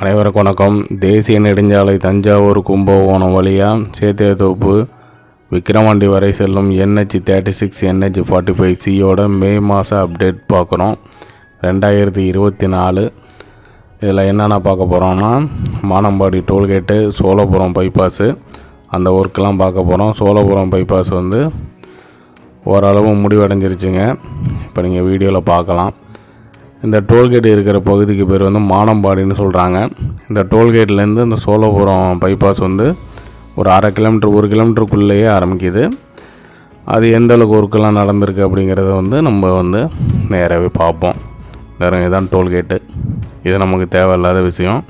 அனைவருக்கும் வணக்கம். தேசிய நெடுஞ்சாலை தஞ்சாவூர் கும்பகோணம் வழியாக சேத்தியத்தோப்பு விக்கிரவாண்டி வரை செல்லும் NH thirty six NH forty five சியோட மே மாத அப்டேட் பார்க்குறோம். ரெண்டாயிரத்தி இருபத்தி நாலு. இதில் என்னென்ன பார்க்க போகிறோம்னா மானம்பாடி டோல்கேட்டு சோழபுரம் பைபாஸு அந்த ஒர்க்கெலாம் பார்க்க போகிறோம் சோழபுரம் பைபாஸ் வந்து ஓரளவு முடிவடைஞ்சிருச்சுங்க. இப்போ நீங்கள் வீடியோவில் பார்க்கலாம். இந்த டோல்கேட் இருக்கிற பகுதிக்கு பேர் வந்து மானம்பாடின்னு சொல்கிறாங்க இந்த டோல்கேட்லேருந்து இந்த சோழபுரம் பைபாஸ் வந்து ஒரு அரை கிலோமீட்டர் ஒரு கிலோமீட்டருக்குள்ளேயே ஆரம்பிக்குது. அது எந்த அளவுக்கு ஒர்க்கெல்லாம் நடந்திருக்கு அப்படிங்கிறத வந்து நம்ம வந்து நேராகவே பார்ப்போம். வேறு இதுதான் டோல்கேட்டு. இது நமக்கு தேவையில்லாத விஷயம்.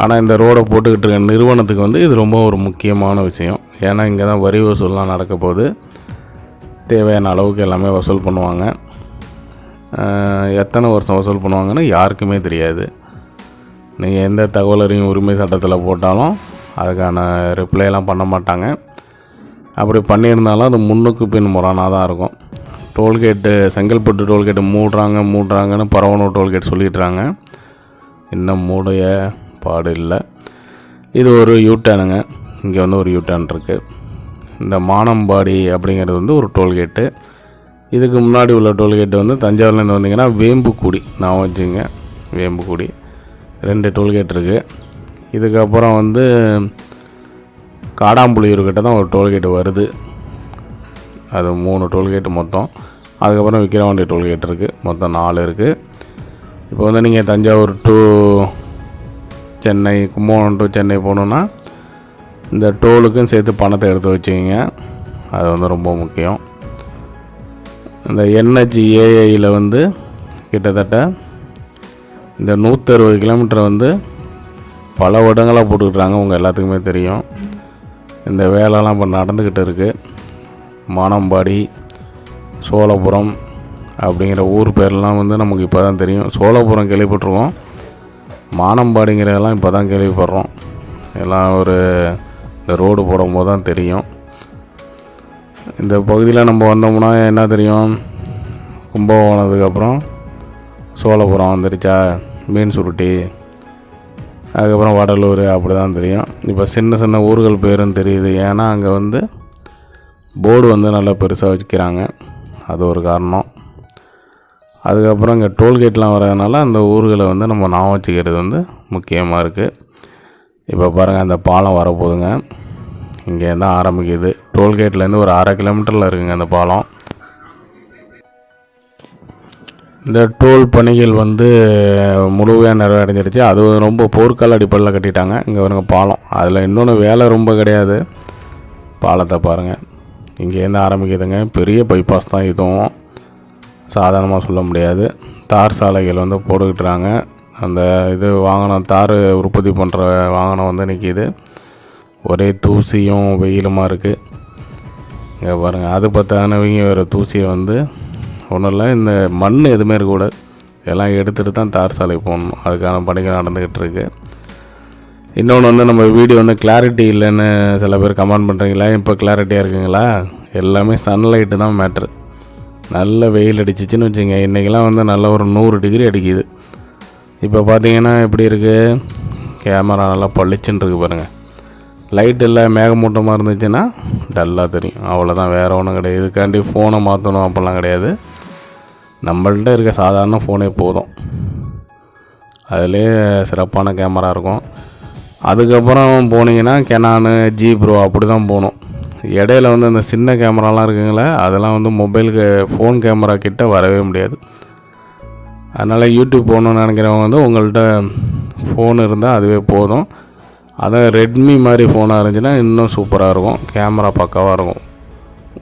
ஆனால் இந்த ரோடை போட்டுக்கிட்டு இருக்க நிறுவனத்துக்கு வந்து இது ரொம்ப ஒரு முக்கியமான விஷயம். ஏன்னா இங்கே தான் வரி வசூல்லாம் நடக்க போகுது. தேவையான அளவுக்கு எல்லாமே வசூல் பண்ணுவாங்க. எத்தனை வருஷம் வசூல் பண்ணுவாங்கன்னு யாருக்குமே தெரியாது. நீங்கள் எந்த தகவலரையும் உரிமை சட்டத்தில் போட்டாலும் அதுக்கான ரிப்ளைலாம் பண்ண மாட்டாங்க. அப்படி பண்ணியிருந்தாலும் அது முன்னுக்கு பின் முரணாக தான் இருக்கும். டோல்கேட்டு செங்கல்பட்டு டோல்கேட்டு மூடுறாங்க மூடுறாங்கன்னு பரவனூர் டோல்கேட் சொல்லிடுறாங்க. இன்னும் மூடைய பாடு இல்லை. இது ஒரு யூட்டேனுங்க இங்கே வந்து ஒரு யூட்டேன் இருக்குது இந்த மானம்பாடி அப்படிங்கிறது வந்து ஒரு டோல்கேட்டு. இதுக்கு முன்னாடி உள்ள டோல்கேட்டு வந்து தஞ்சாவூர்லேருந்து வந்தீங்கன்னா வேம்புக்குடி. நான் வச்சுங்க வேம்புக்குடி. ரெண்டு டோல்கேட் இருக்குது இதுக்கப்புறம் வந்து காடாம்புளியூர்கிட்ட தான் ஒரு டோல்கேட் வருது. அது மூணு டோல்கேட்டு மொத்தம். அதுக்கப்புறம் விக்கிரவாண்டி டோல்கேட் இருக்குது மொத்தம் நாலு இருக்குது இப்போ வந்து நீங்கள் தஞ்சாவூர் டு சென்னை கும்பகோணம் டு சென்னை போகணுன்னா இந்த டோலுக்கும் சேர்த்து பணத்தை எடுத்து வச்சுக்கிங்க. அது வந்து ரொம்ப முக்கியம். இந்த என்ஹெச்ஏஐயில் வந்து கிட்டத்தட்ட இந்த நூற்றறுபது கிலோமீட்டர் வந்து பல வருடங்களாக போட்டுக்கிட்டாங்க. உங்கள் எல்லாத்துக்குமே தெரியும். இந்த வேலைலாம் இப்போ நடந்துக்கிட்டு இருக்குது மானம்பாடி சோழபுரம் அப்படிங்கிற ஊர் பேர்லாம் வந்து நமக்கு இப்போ தான் தெரியும். சோழபுரம் கேள்விப்பட்டிருக்கோம். மானம்பாடிங்கிறதெல்லாம் இப்போ தான் கேள்விப்படுறோம். எல்லாம் ஒரு இந்த ரோடு போடும்போது தான் தெரியும். இந்த பகுதியில் நம்ம வந்தோம்னா என்ன தெரியும்? கும்பகோணத்துக்கப்புறம் சோழபுரம் வந்துருச்சா? மீன் சுருட்டி அதுக்கப்புறம் வடலூர் அப்படி தான் தெரியும். இப்போ சின்ன சின்ன ஊர்கள் பேரும் தெரியுது. ஏன்னா அங்கே வந்து போர்டு வந்து நல்லா பெருசாக வச்சுக்கிறாங்க. அது ஒரு காரணம். அதுக்கப்புறம் இங்கே டோல்கேட்லாம் வர்றதுனால அந்த ஊர்களை வந்து நம்ம ஞாபகம் வச்சுக்கிறது வந்து முக்கியமாக இருக்குது இப்போ பாருங்கள் அந்த பாலம் வரப்போகுதுங்க. இங்கேருந்து ஆரம்பிக்குது. டோல்கேட்லேருந்து ஒரு அரை கிலோமீட்டரில் இருக்குங்க அந்த பாலம். இந்த டோல் பணிகள் வந்து முழுமையாக நிறைவடைஞ்சிருச்சு அது ரொம்ப போர்க்கால அடிப்படையில் கட்டிட்டாங்க. இங்கே வருங்க பாலம். அதில் இன்னொன்று வேலை ரொம்ப கிடையாது. பாலத்தை பாருங்கள் இங்கேருந்து ஆரம்பிக்குதுங்க. பெரிய பைபாஸ் தான் இதுவும். சாதாரணமாக சொல்ல முடியாது. தார் சாலைகள் வந்து போட்டுக்கிட்டுறாங்க அந்த இது வாகனம் தார் உற்பத்தி பண்ணுற வாகனம் வந்து நிற்கிது ஒரே தூசியும் வெயிலுமாக இருக்குது இங்கே பாருங்கள் அது பத்தானவங்க வேறு தூசியை வந்து ஒன்றும் இல்லை இந்த மண் எதுவுமே இருக்கக்கூடாது. எல்லாம் எடுத்துகிட்டு தான் தார் சாலை போகணும். அதுக்கான பணிகள் நடந்துக்கிட்டு இருக்கு. இன்னொன்று வந்து நம்ம வீடியோ வந்து கிளாரிட்டி இல்லைன்னு சில பேர் கமெண்ட் பண்ணுறீங்களா இப்போ கிளாரிட்டியாக இருக்குங்களா? எல்லாமே சன்லைட்டு தான் மேட்ரு நல்ல வெயில் அடிச்சிச்சின்னு வச்சுங்க இன்றைக்கெலாம் வந்து நல்ல ஒரு நூறு டிகிரி அடிக்குது. இப்போ பார்த்தீங்கன்னா எப்படி இருக்குது கேமரா நல்லா பளிச்சுன்னு இருக்கு பாருங்கள் லைட் இல்லை மேகமூட்டமாக இருந்துச்சுன்னா டல்லாக தெரியும். அவ்வளோதான் வேறு ஒன்றும் கிடையாது. இதுக்காண்டி ஃபோனை மாற்றணும் அப்படிலாம் கிடையாது. நம்மள்கிட்ட இருக்க சாதாரண ஃபோனே போதும். அதிலே சிறப்பான கேமரா இருக்கும். அதுக்கப்புறம் போனீங்கன்னா கெனானு ஜி ப்ரோ அப்படி தான் போகணும். இடையில வந்து அந்த சின்ன கேமராலாம் இருக்குங்களே அதெல்லாம் வந்து மொபைலுக்கு ஃபோன் கேமரா கிட்ட வரவே முடியாது. அதனால் யூடியூப் போகணுன்னு நினைக்கிறவங்க வந்து உங்கள்கிட்ட ஃபோன் இருந்தால் அதுவே போதும். அதான் ரெட்மி மாதிரி ஃபோனாக இருந்துச்சுன்னா இன்னும் சூப்பராக இருக்கும். கேமரா பக்காவாக இருக்கும்.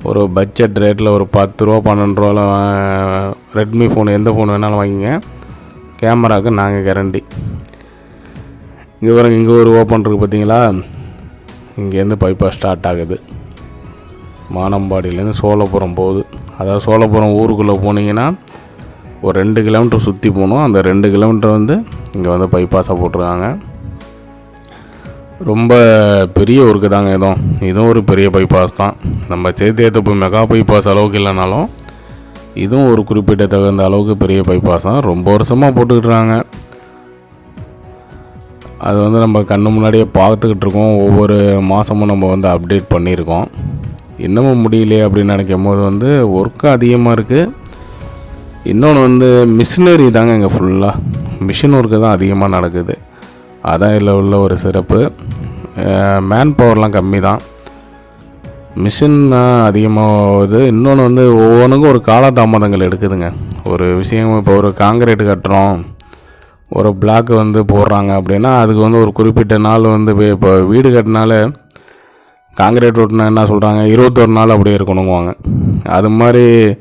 ஒரு பட்ஜெட் ரேட்டில் ஒரு பத்து ரூபா பன்னெண்டு ரூபாவில் ரெட்மி ஃபோன் எந்த ஃபோன் வேணாலும் வாங்கிங்க. கேமராவுக்கு நாங்கள் கேரண்டி இங்கே பாருங்க இங்கே ஒரு ஓப்பன் இருக்குது பார்த்தீங்களா இங்கேருந்து பைப்பாக ஸ்டார்ட் ஆகுது. மானம்பாடியிலேருந்து சோழபுரம் போகுது. அதாவது சோழபுரம் ஊருக்குள்ளே போனீங்கன்னா ஒரு ரெண்டு கிலோமீட்டர் சுற்றி போகணும் அந்த ரெண்டு கிலோமீட்டர் வந்து இங்கே வந்து பைபாஸாக போட்டிருக்காங்க. ரொம்ப பெரிய ஒர்க்கு தாங்க இதுவும் இதுவும் ஒரு பெரிய பைபாஸ் தான். நம்ம சேத்தியத்தப்பு மெகா பைபாஸ் அளவுக்கு இல்லைனாலும் இதுவும் ஒரு குறிப்பிட்ட தகுந்த அளவுக்கு பெரிய பைபாஸ் தான். ரொம்ப வருஷமாக போட்டுக்கிட்டுறாங்க அது வந்து நம்ம கண்ணு முன்னாடியே பார்த்துக்கிட்டு இருக்கோம். ஒவ்வொரு மாதமும் நம்ம வந்து அப்டேட் பண்ணியிருக்கோம். இன்னமும் முடியலையே அப்படின்னு நினைக்கும் போது வந்து ஒர்க்கு அதிகமாக இருக்குது இன்னொன்று வந்து மிஷினரி தாங்க இங்கே ஃபுல்லாக மிஷின் ஒர்க்கு தான் அதிகமாக நடக்குது. அதான் இதில் உள்ள ஒரு சிறப்பு. மேன் பவர்லாம் கம்மி தான். மிஷின் தான் அதிகமாகுது. இன்னொன்று வந்து ஒவ்வொன்றுக்கும் ஒரு காலதாமதங்கள் எடுக்குதுங்க. ஒரு விஷயம் இப்போ ஒரு காங்கிரீட் கட்டுறோம். ஒரு பிளாக் வந்து போடுறாங்க அப்படின்னா அதுக்கு வந்து ஒரு குறிப்பிட்ட நாள் வந்து இப்போ- வீடு கட்டினால காங்கிரீட் ஓட்டுனா என்ன சொல்கிறாங்க இருபத்தொரு நாள் அப்படியே இருக்கணுங்குவாங்க. அது மாதிரி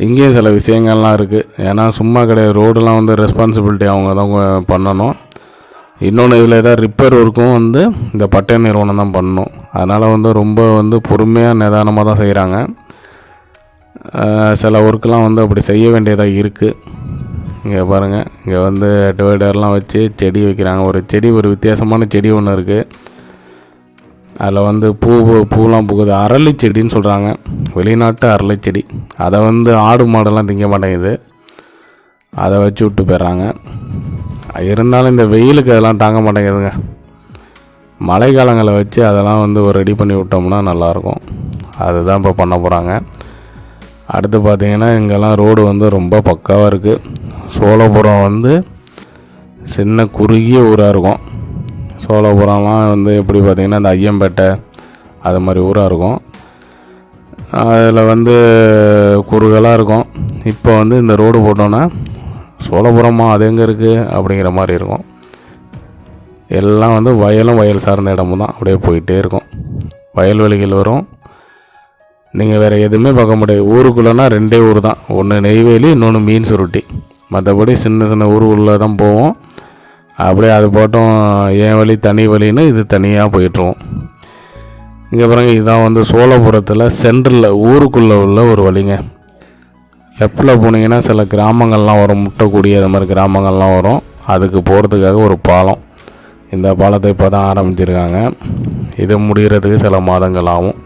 இங்கேயும் சில விஷயங்கள்லாம் இருக்குது ஏன்னா சும்மா கிடையாது. ரோடெலாம் வந்து ரெஸ்பான்சிபிலிட்டி அவங்க தான் பண்ணணும். இன்னொன்று இதில் ஏதாவது ரிப்பேர் ஒர்க்கும் வந்து இந்த பட்டய நிறுவனம் தான் பண்ணணும். அதனால் வந்து ரொம்ப வந்து பொறுமையாக நிதானமாக தான் செய்கிறாங்க சில ஒர்க்கெலாம் வந்து அப்படி செய்ய வேண்டியதாக இருக்குது இங்கே பாருங்கள் இங்கே வந்து டிவைடர்லாம் வச்சு செடி வைக்கிறாங்க. ஒரு செடி ஒரு வித்தியாசமான செடி ஒன்று இருக்குது அதில் வந்து பூ பூலாம் பூக்குது அரளி செடின்னு சொல்கிறாங்க வெளிநாட்டு அரளி செடி. அதை வந்து ஆடு மாடெல்லாம் திங்க மாட்டேங்குது. அதை வச்சு விட்டு போயிடுறாங்க. இருந்தாலும் இந்த வெயிலுக்கு அதெல்லாம் தாங்க மாட்டேங்குதுங்க. மழை காலங்களை வச்சு அதெல்லாம் வந்து ஒரு ரெடி பண்ணி விட்டோம்னா நல்லாயிருக்கும். அதுதான் இப்போ பண்ண போகிறாங்க அடுத்து பார்த்திங்கன்னா இங்கெல்லாம் ரோடு வந்து ரொம்ப பக்காவாக இருக்குது சோழபுரம் வந்து சின்ன குறுகிய ஊராக இருக்கும். சோழபுரம்லாம் வந்து எப்படி பார்த்தீங்கன்னா இந்த ஐயம்பேட்டை அது மாதிரி ஊராக இருக்கும். அதில் வந்து குறுகலாக இருக்கும். இப்போ வந்து இந்த ரோடு போட்டோன்னா சோழபுரமா அது எங்கே இருக்குது அப்படிங்கிற மாதிரி இருக்கும். எல்லாம் வந்து வயலும் வயல் சார்ந்த இடமும் தான். அப்படியே போயிட்டே இருக்கும். வயல்வெளிகள் வரும். நீங்கள் வேறு எதுவுமே பார்க்க முடியாது. ஊருக்குள்ளேனா ரெண்டே ஊர் தான். ஒன்று நெய்வேலி இன்னொன்று மீன் சுருட்டி மற்றபடி சின்ன சின்ன ஊருக்குள்ளே தான் போவோம். அப்படியே அது போட்டோம் என் வழி தனி வழின்னு இது தனியாக போயிட்டுருவோம் இங்கே பாருங்க இதுதான் வந்து சோழபுரத்தில் சென்ட்ரலில் ஊருக்குள்ளே உள்ள ஒரு வழிங்க. லெஃப்டில் போனீங்கன்னா சில கிராமங்கள்லாம் வரும் முட்டக்கூடிய அது மாதிரி கிராமங்கள்லாம் வரும். அதுக்கு போகிறதுக்காக ஒரு பாலம். இந்த பாலத்தை இப்போ தான் ஆரம்பிச்சிருக்காங்க. இது முடிகிறதுக்கு சில மாதங்கள் ஆகும்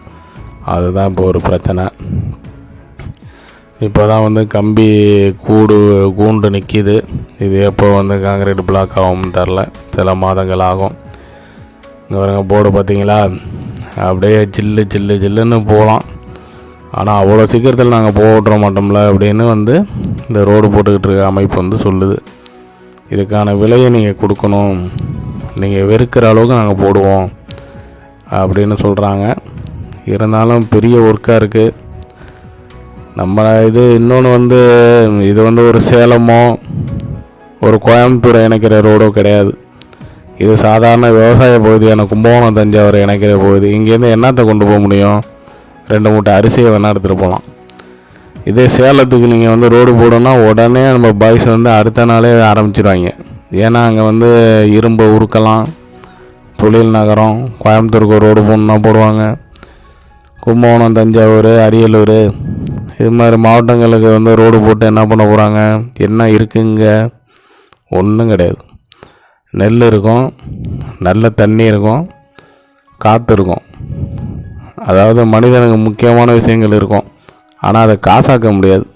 அதுதான் இப்போ ஒரு பிரச்சனை. இப்போ தான் வந்து கம்பி கூடு கூண்டு நிற்கிது இது எப்போ வந்து காங்கிரீட் பிளாக் ஆகும்னு தெரில சில மாதங்கள் ஆகும். இங்கே பாருங்க போர்டு பார்த்தீங்களா? அப்படியே சில்லு சில்லு சில்லுன்னு போகலாம். ஆனால் அவ்வளோ சீக்கிரத்தில் நாங்கள் போக விட்ற மாட்டோம்ல அப்படின்னு வந்து இந்த ரோடு போட்டுக்கிட்டு இருக்க அமைப்பு வந்து சொல்லுது. இதுக்கான விலையை நீங்கள் கொடுக்கணும். நீங்கள் வெறுக்கிற அளவுக்கு நாங்கள் போடுவோம் அப்படின்னு சொல்கிறாங்க இருந்தாலும் பெரிய ஒர்க்காக இருக்குது நம்ம இது இன்னொன்று வந்து இது வந்து ஒரு சேலமோ ஒரு கோயம்புத்தூரை இணைக்கிற ரோடோ கிடையாது. இது சாதாரண விவசாய பகுதியான கும்பகோணம் தஞ்சாவூர் இணைக்கிற பகுதி. இங்கேருந்து என்னத்தை கொண்டு போக முடியும்? ரெண்டு மூட்டை அரிசியை வேணால் எடுத்துகிட்டு போகலாம். இதே சேலத்துக்கு நீங்கள் வந்து ரோடு போடணும்னா உடனே நம்ம பாய்ஸ் வந்து அடுத்த நாளே ஆரம்பிச்சிடுவாங்க ஏன்னா அங்கே வந்து இரும்பு உருக்கலாம் தொழில் நகரம் கோயம்புத்தூருக்கு ஒரு ரோடு போடணுன்னா போடுவாங்க. கும்பகோணம் தஞ்சாவூர் அரியலூர் இது மாதிரி மாவட்டங்களுக்கு வந்து ரோடு போட்டு என்ன பண்ண போகிறாங்க என்ன இருக்குங்க? ஒன்றும் கிடையாது. நெல் இருக்கும். நல்ல தண்ணி இருக்கும். காற்று இருக்கும். அதாவது மனிதனுக்கு முக்கியமான விஷயங்கள் இருக்கும். ஆனால் அதை காசாக்க முடியாது.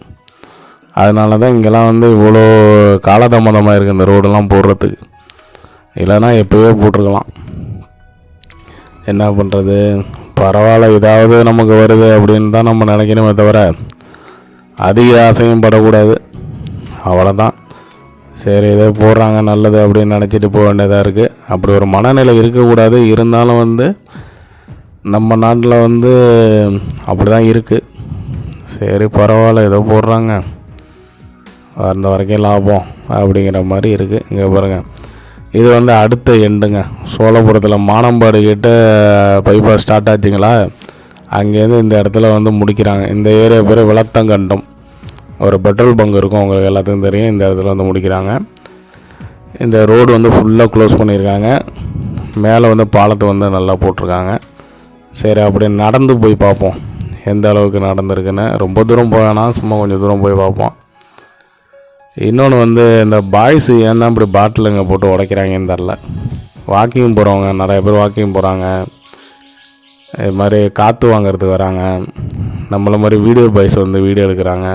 அதனால தான் இங்கெல்லாம் வந்து இவ்வளோ காலதாமதமாக இருக்குது இந்த ரோடெல்லாம் போடுறதுக்கு. இல்லைன்னா எப்போவே போட்டிருக்கலாம். என்ன பண்ணுறது பரவாயில்ல ஏதாவது நமக்கு வருது அப்படின்னு தான் நம்ம நினைக்கணுமே தவிர அதிக ஆசையும் படக்கூடாது. அவ்வளோதான் சரி இதே போடுறாங்க நல்லது அப்படின்னு நினச்சிட்டு போக வேண்டியதாக இருக்குது அப்படி ஒரு மனநிலை இருக்கக்கூடாது. இருந்தாலும் வந்து நம்ம நாட்டில் வந்து அப்படி தான் இருக்குது சரி பரவாயில்ல ஏதோ போடுறாங்க. வந்த வரைக்கும் லாபம் அப்படிங்கிற மாதிரி இருக்குது இங்கே பாருங்கள் இது வந்து அடுத்த எண்டுங்க. சோழபுரத்தில் மானம்பாடு கிட்ட பைபாஸ் ஸ்டார்ட் ஆச்சுங்களா? அங்கேருந்து இந்த இடத்துல வந்து முடிக்கிறாங்க. இந்த ஏரியா பேர் விளத்தங்கண்டம். ஒரு பெட்ரோல் பங்க் இருக்கும் உங்களுக்கு எல்லாத்துக்கும் தெரியும். இந்த இடத்துல வந்து முடிக்கிறாங்க. இந்த ரோடு வந்து ஃபுல்லாக க்ளோஸ் பண்ணியிருக்காங்க. மேலே வந்து பாலத்தை வந்து நல்லா போட்டிருக்காங்க. சரி அப்படி நடந்து போய் பார்ப்போம். எந்த அளவுக்கு நடந்திருக்குன்னு. ரொம்ப தூரம் போவேனா சும்மா கொஞ்சம் தூரம் போய் பார்ப்போம். இன்னொன்று வந்து இந்த பாய்ஸ் ஏன் தான் இப்படி பாட்டிலுங்க போட்டு உடைக்கிறாங்கன்னு தெரில வாக்கிங் போகிறவங்க நிறைய பேர் வாக்கிங் போகிறாங்க இது மாதிரி காற்று வாங்குறதுக்கு வராங்க. நம்மள மாதிரி வீடியோ பாய்ஸ் வந்து வீடியோ எடுக்கிறாங்க.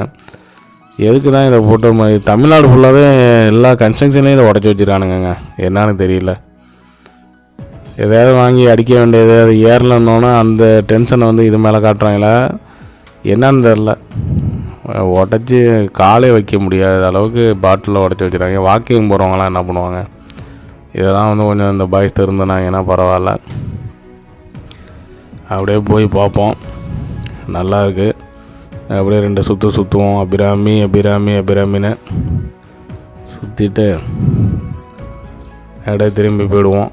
எதுக்கு தான் இதை போட்ட மாதிரி தமிழ்நாடு ஃபுல்லாகவே எல்லா கன்ஸ்ட்ரக்ஷன்லையும் இதை உடச்சி வச்சுருக்கானுங்க என்னன்னு தெரியல. எதையாவது வாங்கி அடிக்க வேண்டியது அது ஏறலன்னோன்னா அந்த டென்ஷனை வந்து இது மேலே காட்டுறாங்களா. என்னன்னு தெரில உடச்சி காலே வைக்க முடியாத அளவுக்கு பாட்டிலில் உடச்சி வச்சுருக்காங்க வாக்கிங் போகிறவங்களாம் என்ன பண்ணுவாங்க? இதெல்லாம் வந்து கொஞ்சம் இந்த பாய்ஸ் இருந்தாங்கன்னா பரவாயில்ல. அப்படியே போய் பார்ப்போம். நல்லா இருக்குது அப்படியே ரெண்டு சுற்று சுற்றுவோம் அபிராமி அபிராமி அபிராமின்னு சுற்றிட்டு அப்படியே திரும்பி போயிடுவோம்.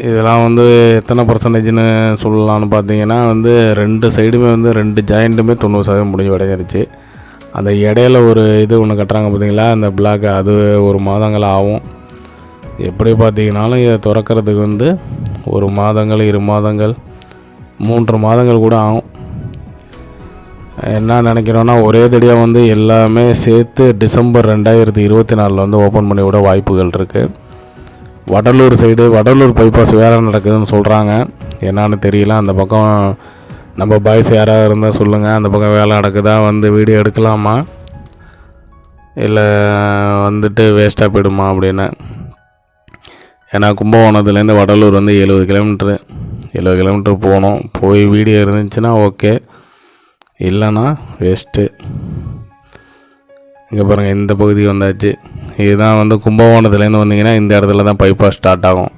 இதெல்லாம் வந்து எத்தனை பர்சன்டேஜ்னு சொல்லலாம்னு பார்த்தீங்கன்னா வந்து ரெண்டு சைடுமே வந்து ரெண்டு ஜாயிண்ட்டுமே தொண்ணூறு சதவீதம் முடிஞ்சு அடைஞ்சிருச்சு அந்த இடையில ஒரு இது ஒன்று கட்டுறாங்க பார்த்தீங்களா? அந்த பிளாக் அது ஒரு மாதங்கள் ஆகும். எப்படி பார்த்தீங்கன்னாலும் இதை திறக்கிறதுக்கு வந்து ஒரு மாதங்கள் இரு மாதங்கள் மூன்று மாதங்கள் கூட ஆகும். என்ன நினைக்கிறோன்னா ஒரே தடியாக வந்து எல்லாமே சேர்த்து டிசம்பர் ரெண்டாயிரத்தி இருபத்தி நாலில் வந்து ஓப்பன் பண்ணி விட வாய்ப்புகள் இருக்குது வடலூர் சைடு வடலூர் பைபாஸ் வேலை நடக்குதுன்னு சொல்கிறாங்க என்னான்னு தெரியல. அந்த பக்கம் நம்ம பாய்ஸ் யாராவது இருந்தால் சொல்லுங்கள் அந்த பக்கம் வேலை நடக்குதா? வந்து வீடியோ எடுக்கலாமா? இல்லை வந்துட்டு வேஸ்ட்டாக போயிடுமா அப்படின்னு. ஏன்னா கும்பகோணத்துலேருந்து வடலூர் வந்து எழுபது கிலோமீட்ரு எழுபது கிலோமீட்டர் போகணும். போய் வீடியோ இருந்துச்சுன்னா ஓகே இல்லைன்னா வேஸ்ட்டு இங்கே பாருங்கள் இந்த பகுதி வந்தாச்சு. இதுதான் வந்து கும்பகோணத்துலேருந்து வந்தீங்கன்னா இந்த இடத்துல தான் பைபாஸ் ஸ்டார்ட் ஆகும்.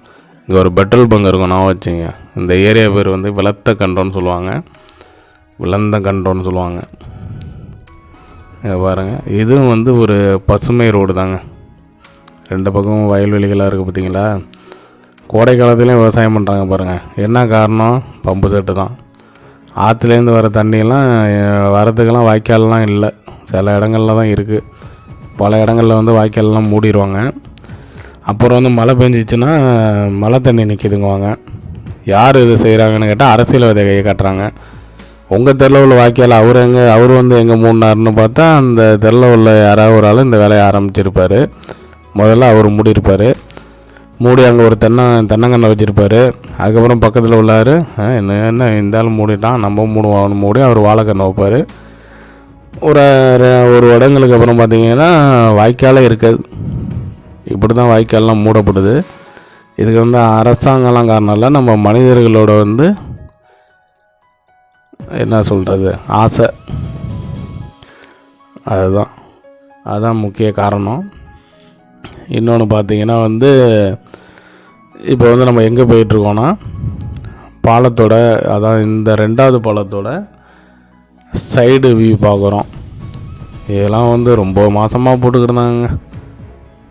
இங்கே ஒரு பெட்ரோல் பங்க் இருக்கும் நான் வச்சுங்க இந்த ஏரியா பேர் வந்து விளத்த கண்டோன்னு சொல்லுவாங்க. விளந்த கண்டோன்னு சொல்லுவாங்க. இங்கே பாருங்கள் இதுவும் வந்து ஒரு பசுமை ரோடு தாங்க. ரெண்டு பக்கமும் வயல்வெளிகளாக இருக்குது பார்த்தீங்களா? கோடை காலத்துலேயும் விவசாயம் பண்ணுறாங்க பாருங்கள் என்ன காரணம்? பம்பு செட்டு தான். ஆற்றுலேருந்து வர தண்ணியெல்லாம் அஹ், வரதுக்கெல்லாம் வாய்க்கால்லாம் இல்லை. சில இடங்கள்ல தான் இருக்குது பல இடங்களில் வந்து வாய்க்கால்லாம் மூடிடுவாங்க அப்புறம் வந்து மழை பெஞ்சிச்சுன்னா மழை தண்ணி நிற்கிதுங்குவாங்க யார் இது செய்கிறாங்கன்னு கேட்டால் அரசியல்வாதி கையை காட்டுறாங்க. உங்கள் தெருவில் உள்ள வாய்க்கால் அவர் எங்கே அவர் வந்து எங்கே மூடினார்னு பார்த்தா அந்த தெருவில் உள்ள யாராவது ஒரு ஆள் இந்த வேலையை ஆரம்பிச்சிருப்பார். முதல்ல அவர் மூடியிருப்பார் மூடி அங்கே ஒரு தென்னை தென்னங்கண்ணை வச்சுருப்பார். அதுக்கப்புறம் பக்கத்தில் உள்ளார் என்ன என்ன இந்த ஆள் மூடிட்டான் நம்ம மூடுவோம் மூடி அவர் வாழைக்கண்ணை வைப்பார். ஒரு ரெ- ஒரு இடங்களுக்கு அப்புறம் பார்த்திங்கன்னா வாய்க்காலே இருக்காது. இப்படி தான் வாய்க்கால்லாம் மூடப்படுது. இதுக்கு வந்து அரசாங்கம்லாம் காரணம் இல்லை. நம்ம மனிதர்களோட வந்து என்ன சொல்கிறது ஆசை. அதுதான். அதுதான் முக்கிய காரணம். இன்னொன்று பார்த்திங்கன்னா வந்து இப்போ வந்து நம்ம எங்கே போயிட்டுருக்கோன்னா பாலத்தோட அதான் இந்த ரெண்டாவது பாலத்தோட சைடு வியூ பார்க்குறோம் இதெல்லாம் வந்து ரொம்ப மாதமாக போட்டுக்கிட்டு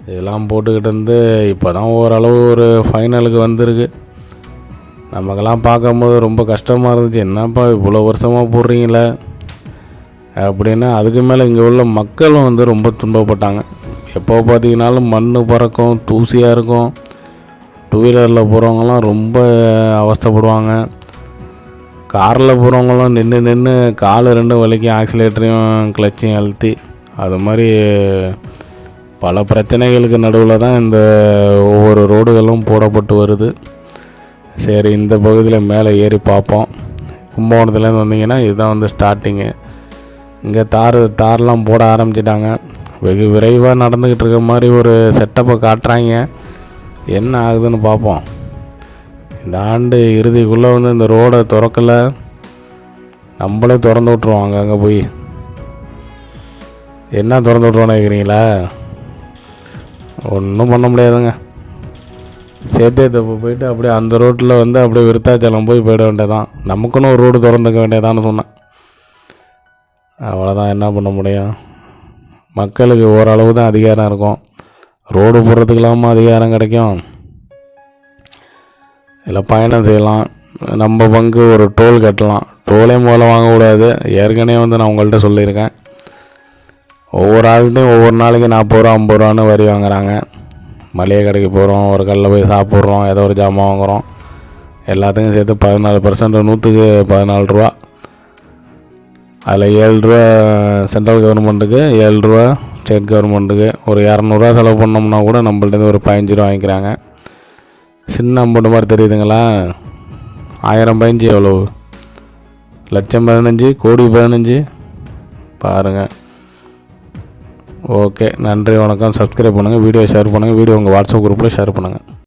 இதெல்லாம் போட்டுக்கிட்டு இருந்து இப்போ தான் ஓரளவு ஒரு ஃபைனலுக்கு வந்திருக்கு. நமக்கெல்லாம் பார்க்கும்போது ரொம்ப கஷ்டமாக இருந்துச்சு. என்னப்பா இவ்வளோ வருஷமாக போடுறீங்களே? அப்படின்னா அதுக்கு மேலே இங்கே உள்ள மக்களும் வந்து ரொம்ப துன்பப்பட்டாங்க. எப்போ பார்த்தீங்கன்னாலும் மண் பறக்கும் தூசியாக இருக்கும். டூ வீலரில் போகிறவங்கலாம் ரொம்ப அவஸ்தைப்படுவாங்க. காரில் போகிறவங்களும் நின்று நின்று கால் ரெண்டும் வலிக்கு ஆக்சிலேட்டரையும் கிளச்சையும் அழுத்தி. அது மாதிரி பல பிரச்சனைகளுக்கு நடுவில் தான் இந்த ஒவ்வொரு ரோடுகளும் போடப்பட்டு வருது. சரி இந்த பகுதியில் மேலே ஏறி பார்ப்போம். கும்பகோணத்துலேருந்து வந்தீங்கன்னா இதுதான் வந்து ஸ்டார்டிங்கு இங்கே தார் தார்லாம் போட ஆரம்பிச்சிட்டாங்க. வெகு விரைவாக நடந்துக்கிட்டு இருக்க மாதிரி ஒரு செட்டப்பை காட்டுறாங்க. என்ன ஆகுதுன்னு பார்ப்போம். இந்த ஆண்டு இறுதிக்குள்ளே வந்து இந்த ரோடை திறக்கலை. நம்மளே திறந்து விட்ருவோம் அங்கங்கே போய். என்ன திறந்து விட்ருவோன்னு கேட்குறீங்களா ஒன்றும் பண்ண முடியாதுங்க. சேத்தே தப்பு போயிட்டு அப்படியே அந்த ரோட்டில் வந்து அப்படியே விருத்தாச்சலம் போய் போயிட வேண்டியதான் நமக்குன்னு ஒரு ரோடு திறந்துக்க வேண்டியதான்னு சொன்னேன். அவ்வளோதான் என்ன பண்ண முடியும்? மக்களுக்கு ஓரளவு தான் அதிகாரம் இருக்கும். ரோடு போடுறதுக்கெல்லாமா அதிகாரம் கிடைக்கும். இதில் பயணம் செய்யலாம். நம்ம பங்கு ஒரு டோல் கட்டலாம். டோலே முதல்ல வாங்கக்கூடாது. ஏற்கனவே வந்து நான் உங்கள்கிட்ட சொல்லியிருக்கேன். ஒவ்வொரு ஆள்கிட்டையும் ஒவ்வொரு நாளைக்கு நாற்பது ரூபா ஐம்பது ரூபான்னு வரி வாங்குறாங்க. மளிகை கடைக்கு போகிறோம் ஒரு கல்லில் போய் சாப்பிட்றோம் ஏதோ ஒரு ஜாமான் வாங்குகிறோம் எல்லாத்துக்கும் சேர்த்து பதினாலு பர்சன்ட் நூற்றுக்கு பதினாலு ரூபா. அதில் ஏழு ரூபா சென்ட்ரல் கவர்மெண்ட்டுக்கு ஏழு ரூபா ஸ்டேட் கவர்மெண்ட்டுக்கு ஒரு இரநூறுவா செலவு பண்ணோம்னா கூட நம்மள்ட்ட ஒரு பதினஞ்சு ரூபா வாங்கிக்கிறாங்க. சின்ன அமௌண்ட் மாதிரி தெரியுதுங்களா? ஆயிரம் பதினஞ்சு எவ்வளோ லட்சம் பதினஞ்சு கோடி பதினஞ்சு? பாருங்கள் ஓகே நன்றி வணக்கம். சப்ஸ்கிரைப் பண்ணுங்கள் வீடியோ ஷேர் பண்ணுங்கள் வீடியோ உங்கள் வாட்ஸ்அப் குரூப்பில் ஷேர் பண்ணுங்கள்